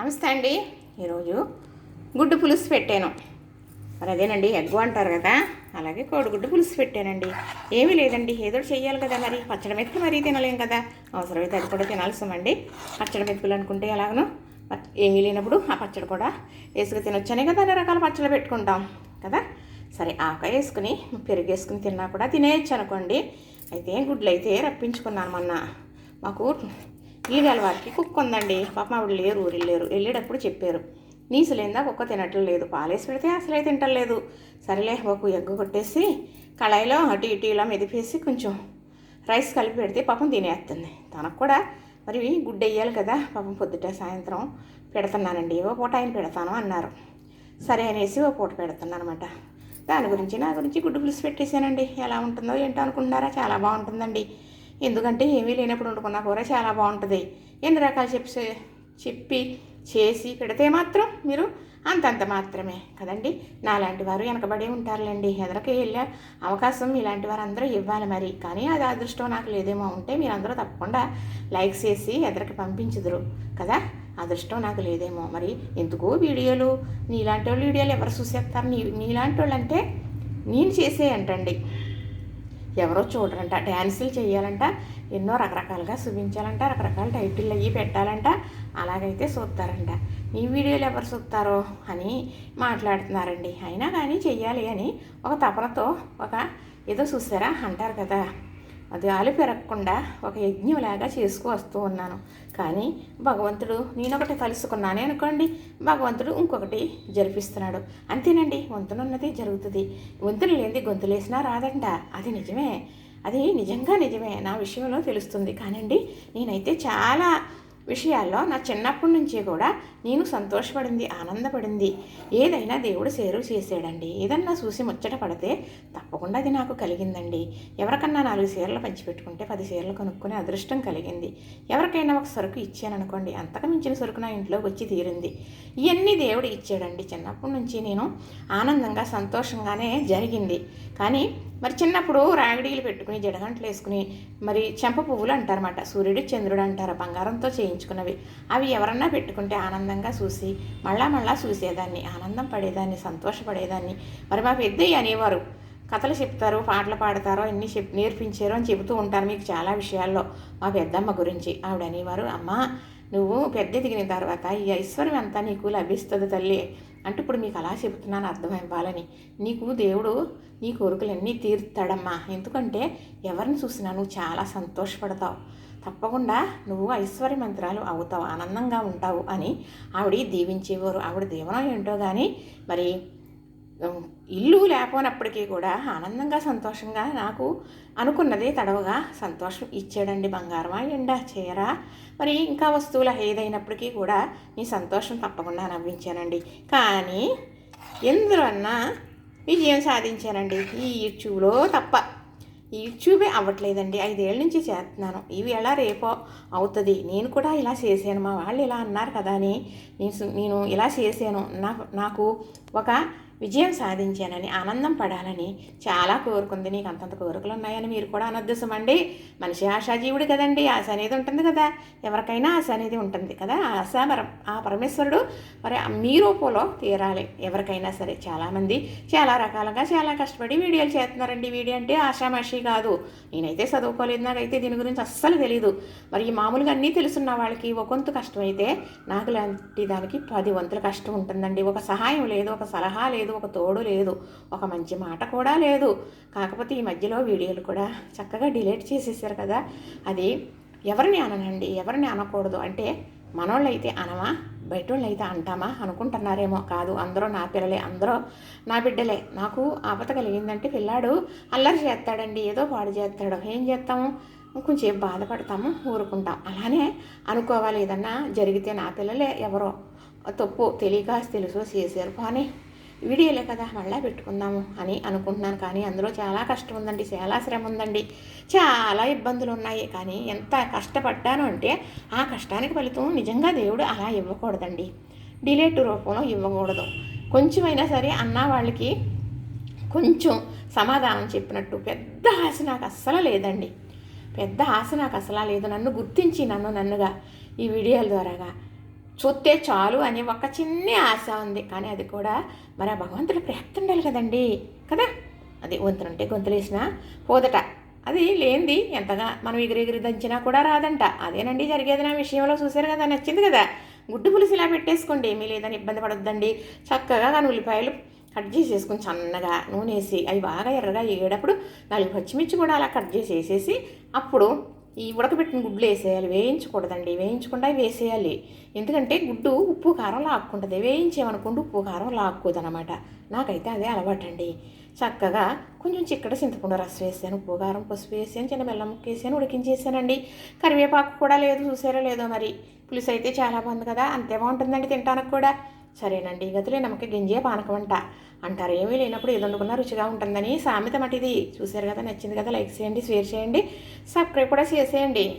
నమస్తే అండి. ఈరోజు గుడ్డు పులుసు పెట్టాను. మరి అదేనండి ఎగ్గు అంటారు కదా అలాగే కోడిగుడ్డు పులుసు పెట్టానండి. ఏమీ లేదండి ఏదో చేయాలి కదా మరి. పచ్చడి మెతుకులు మరీ తినలేం కదా. అవసరమైతే అది కూడా తినాల్సిందండి. పచ్చడి మెతుకులు అనుకుంటే ఎలాగను పచ్చ- ఏమీ లేనప్పుడు ఆ పచ్చడి కూడా వేసుకు తినొచ్చనే కదా అన్ని రకాల పచ్చళ్ళు పెట్టుకుంటాం కదా. సరే ఆకాయ వేసుకుని పెరుగు వేసుకుని తిన్నా కూడా తినేయచ్చు అనుకోండి. అయితే గుడ్లు అయితే రప్పించుకున్నాను మొన్న. మాకు ఈగల వారికి కుక్క ఉందండి. పాపం ఆవిడ లేరు ఊరు లేరు. వెళ్ళేటప్పుడు చెప్పారు. నీసులేందా కుక్క తినట్లేదు లేదు. పాలేసి పెడితే అసలే తింటలేదు సరేలే ఒక ఎగ్గు కొట్టేసి కళాయిలో అటు ఇటు ఇలా మెదిపేసి కొంచెం రైస్ కలిపి పెడితే పాపం తినేస్తుంది. తనకు కూడా మరి గుడ్డ వేయాలి కదా. పాపం పొద్దుట సాయంత్రం పెడుతున్నానండి. ఓ పూట ఆయన పెడతాను అన్నారు. సరే అనేసి ఓ పూట పెడుతున్నాను అనమాట దాని గురించి నా గురించి గుడ్డు పులుసు పెట్టేశానండి. ఎలా ఉంటుందో ఏంటో అనుకుంటున్నారా? చాలా బాగుంటుందండి. ఎందుకంటే ఏమీ లేనప్పుడు వండుకున్న కూర చాలా బాగుంటుంది. ఎన్ని రకాలు చెప్పి చెప్పి చేసి పెడితే మాత్రం మీరు అంతంత మాత్రమే కదండి. నాలాంటి వారు వెనకబడి ఉంటారులేండి. ఎదరికి వెళ్ళే అవకాశం ఇలాంటి వారందరూ అందరూ ఇవ్వాలి మరి. కానీ అది అదృష్టం నాకు లేదేమో ఉంటే మీరందరూ తప్పకుండా లైక్ చేసి ఎదరికి పంపించుదురు కదా. అదృష్టం నాకు లేదేమో మరి. ఎందుకు వీడియోలు? నీలాంటి వాళ్ళు వీడియోలు ఎవరు చూసేస్తారు? నీ నీలాంటి వాళ్ళు అంటే నేను చేసేయంటండి. ఎవరో చూడరంట. డ్యాన్సులు చేయాలంట. ఎన్నో రకరకాలుగా చూపించాలంట రకరకాల టైటిల్ అయ్యి పెట్టాలంట. అలాగైతే చూస్తారంట నీ వీడియోలు ఎవరు చూస్తారో అని మాట్లాడుతున్నారండి. అయినా కానీ చెయ్యాలి అని ఒక తపనతో ఒక ఏదో చూసారా? అంటారు కదా. అది ఆలు పెరగకుండా ఒక యజ్ఞంలాగా చేసుకు వస్తూ ఉన్నాను. కానీ భగవంతుడు నేనొకటి కలుసుకున్నానే అనుకోండి భగవంతుడు ఇంకొకటి జరిపిస్తున్నాడు. అంతేనండి వంతునున్నది జరుగుతుంది. వంతులు లేనిది గొంతులేసినా రాదంట. అది నిజమే. అది నిజంగా నిజమే. నా విషయంలో తెలుస్తుంది. కానండి నేనైతే చాలా విషయాల్లో నా చిన్నప్పటి నుంచి కూడా నేను సంతోషపడింది ఆనందపడింది. ఏదైనా దేవుడు సేరు చేసాడండి ఏదన్నా చూసి ముచ్చట పడితే తప్పకుండా అది నాకు కలిగిందండి. ఎవరికన్నా నాలుగు చీరలు పంచిపెట్టుకుంటే పది చీరలు కొనుక్కునే అదృష్టం కలిగింది. ఎవరికైనా ఒక సరుకు ఇచ్చాననుకోండి అంతకు మించిన సరుకు నా ఇంట్లోకి వచ్చి తీరింది. ఇవన్నీ దేవుడు ఇచ్చాడండి. చిన్నప్పటి నుంచి నేను ఆనందంగా సంతోషంగానే జరిగింది. కానీ మరి చిన్నప్పుడు రాగిడీలు పెట్టుకుని జడగంటలు వేసుకుని మరి చెంప పువ్వులు అంటారన్నమాట. సూర్యుడు చంద్రుడు అంటారు బంగారంతో చేయించుకున్నవి. అవి ఎవరన్నా పెట్టుకుంటే ఆనందం ఆనందంగా చూసి మళ్ళా మళ్ళా చూసేదాన్ని ఆనందం పడేదాన్ని సంతోషపడేదాన్ని. మరి మా పెద్దయ్య అనేవారు కథలు చెప్తారు పాటలు పాడతారో అన్ని చెప్ నేర్పించారు అని చెబుతూ ఉంటారు మీకు చాలా విషయాల్లో. మా పెద్దమ్మ గురించి ఆవిడ అనేవారు అమ్మ నువ్వు పెద్ద దిగిన తర్వాత ఈ ఐశ్వర్యం అంతా నీకు లభిస్తుంది తల్లి. అంటే ఇప్పుడు మీకు అలా చెబుతున్నాను అర్థం ఇవ్వాలని నీకు దేవుడు నీ కోరికలన్నీ తీరుతాడమ్మా. ఎందుకంటే ఎవరిని చూసినా నువ్వు చాలా సంతోషపడతావు. తప్పకుండా నువ్వు ఐశ్వర్యమంత్రాలు అవుతావు ఆనందంగా ఉంటావు అని ఆవిడ దీవించేవారు. ఆవిడ దీవనం ఏంటో కానీ మరి ఇల్లు లేకపోయినప్పటికీ కూడా ఆనందంగా సంతోషంగా నాకు అనుకున్నదే తడవగా సంతోషం ఇచ్చాడండి బంగారమా ఎండా చీర. మరి ఇంకా వస్తువుల ఏదైనప్పటికీ కూడా నీ సంతోషం తప్పకుండా నవ్వించానండి. కానీ ఎందువన్నా విజయం సాధించానండి. ఈ యూట్యూబ్లో తప్ప యూట్యూబే అవ్వట్లేదండి. ఐదేళ్ళ నుంచి చేస్తున్నాను. ఇవి ఎలా రేపో అవుతుంది. నేను కూడా ఇలా చేశాను. మా వాళ్ళు ఇలా అన్నారు కదా అని. నేను నేను ఇలా చేశాను. నాకు నాకు ఒక విజయం సాధించానని ఆనందం పడాలని చాలా కోరుకుంది. నీకు అంతంత కోరికలు ఉన్నాయని మీరు కూడా అనొద్దుసమండి మనిషి ఆశాజీవుడు కదండి. ఆశ అనేది ఉంటుంది కదా. ఎవరికైనా ఆశ అనేది ఉంటుంది కదా. ఆ ఆశ ఆ పరమేశ్వరుడు మరి మీ రూపంలో తీరాలి. ఎవరికైనా సరే చాలామంది చాలా రకాలుగా చాలా కష్టపడి వీడియోలు చేస్తున్నారండి. వీడియో అంటే ఆశామాషి కాదు. నేనైతే చదువుకోలేదు. నాకైతే దీని గురించి అస్సలు తెలియదు మరి మామూలుగా అన్నీ తెలుసున్న వాళ్ళకి ఒక వంతు కష్టమైతే నాకు లాంటి దానికి పది వంతుల కష్టం ఉంటుందండి. ఒక సహాయం లేదు ఒక సలహా లేదు. ఒక తోడు లేదు ఒక మంచి మాట కూడా లేదు. కాకపోతే ఈ మధ్యలో వీడియోలు కూడా చక్కగా డిలీట్ చేసేసారు కదా. అది ఎవరిని అననండి? ఎవరిని అనకూడదు? అంటే మనోళ్ళైతే అనమా? బయటోళ్ళు అయితే అంటామా? అనుకుంటున్నారేమో కాదు. అందరూ నా పిల్లలే అందరూ నా బిడ్డలే. నాకు ఆపత కలిగిందంటే పిల్లాడు అల్లరి చేస్తాడండి. ఏదో పాడు చేస్తాడు. ఏం చేస్తాము? కొంచెం బాధపడతాము ఊరుకుంటాం. అలానే అనుకోవాలి. ఏదన్నా జరిగితే నా పిల్లలే ఎవరో తప్పు తెలియక తెలుసో చేశారు. కానీ వీడియోలే కదా మళ్ళీ పెట్టుకుందాము అని అనుకుంటున్నాను. కానీ అందులో చాలా కష్టం ఉందండి చాలా శ్రమ ఉందండి చాలా ఇబ్బందులు ఉన్నాయి కానీ ఎంత కష్టపడ్డాను అంటే ఆ కష్టానికి ఫలితం నిజంగా దేవుడు అలా ఇవ్వకూడదండి. డిలేట్ రూపంలో ఇవ్వకూడదు. కొంచెమైనా సరే అన్న వాళ్ళకి కొంచెం సమాధానం చెప్పినట్టు పెద్ద ఆశ నాకు అస్సలు లేదండి. పెద్ద ఆశ నాకు అసలు లేదు. నన్ను గుర్తించి నన్ను నన్నుగా ఈ వీడియోల ద్వారాగా. చూస్తే చాలు అని ఒక చిన్న ఆశ ఉంది. కానీ అది కూడా మరి ఆ భగవంతుడు ప్రాప్తి ఉండాలి కదండి. కదా? అది వంతులుంటే గొంతులేసిన పోదట. అది లేనిది ఎంతగా మనం ఎగిరి ఎగిరి దంచినా కూడా రాదంట. అదేనండి జరిగేది నా విషయంలో చూశారు కదా నచ్చింది కదా. గుడ్డు పులుసు ఇలా పెట్టేసుకోండి మీ లేదని ఇబ్బంది పడొద్దండి. చక్కగా కానీ ఉల్లిపాయలు కట్ చేసేసుకుని సన్నగా నూనె వేసి అవి బాగా ఎర్రగా వేయడప్పుడు నాలుగు పచ్చిమిర్చి కూడా అలా కట్ చేసి వేసేసి అప్పుడు ఈ ఉడకబెట్టిన గుడ్లు వేసేయాలి. వేయించకూడదండి. వేయించకుండా వేసేయాలి. ఎందుకంటే గుడ్డు ఉప్పు కారం లాక్కుంటుంది. వేయించేమనుకోండి ఉప్పు కారం లాక్కోదనమాట. నాకైతే అదే అలవాటండి. చక్కగా కొంచెం చిక్కడ చింతపండు రసం వేసాను ఉప్పు కారం పసుపు వేసాను చిన్న బెల్లం ముక్క వేసాను ఉడికించేసానండి. కరివేపాకు కూడా లేదు చూసారో లేదో మరి. పులుసు అయితే చాలా బాగుంది కదా. అంతే బాగుంటుందండి తినడానికి కూడా. సరేనండి గతిలో నమ్మక గింజే పానకం అంట అంటారు ఏమీ లేనప్పుడు ఏది వండుకున్నా రుచిగా ఉంటుందని సామెత మటిది. చూశారు కదా నచ్చింది కదా లైక్ చేయండి షేర్ చేయండి సబ్స్క్రైబ్ కూడా చేసేయండి.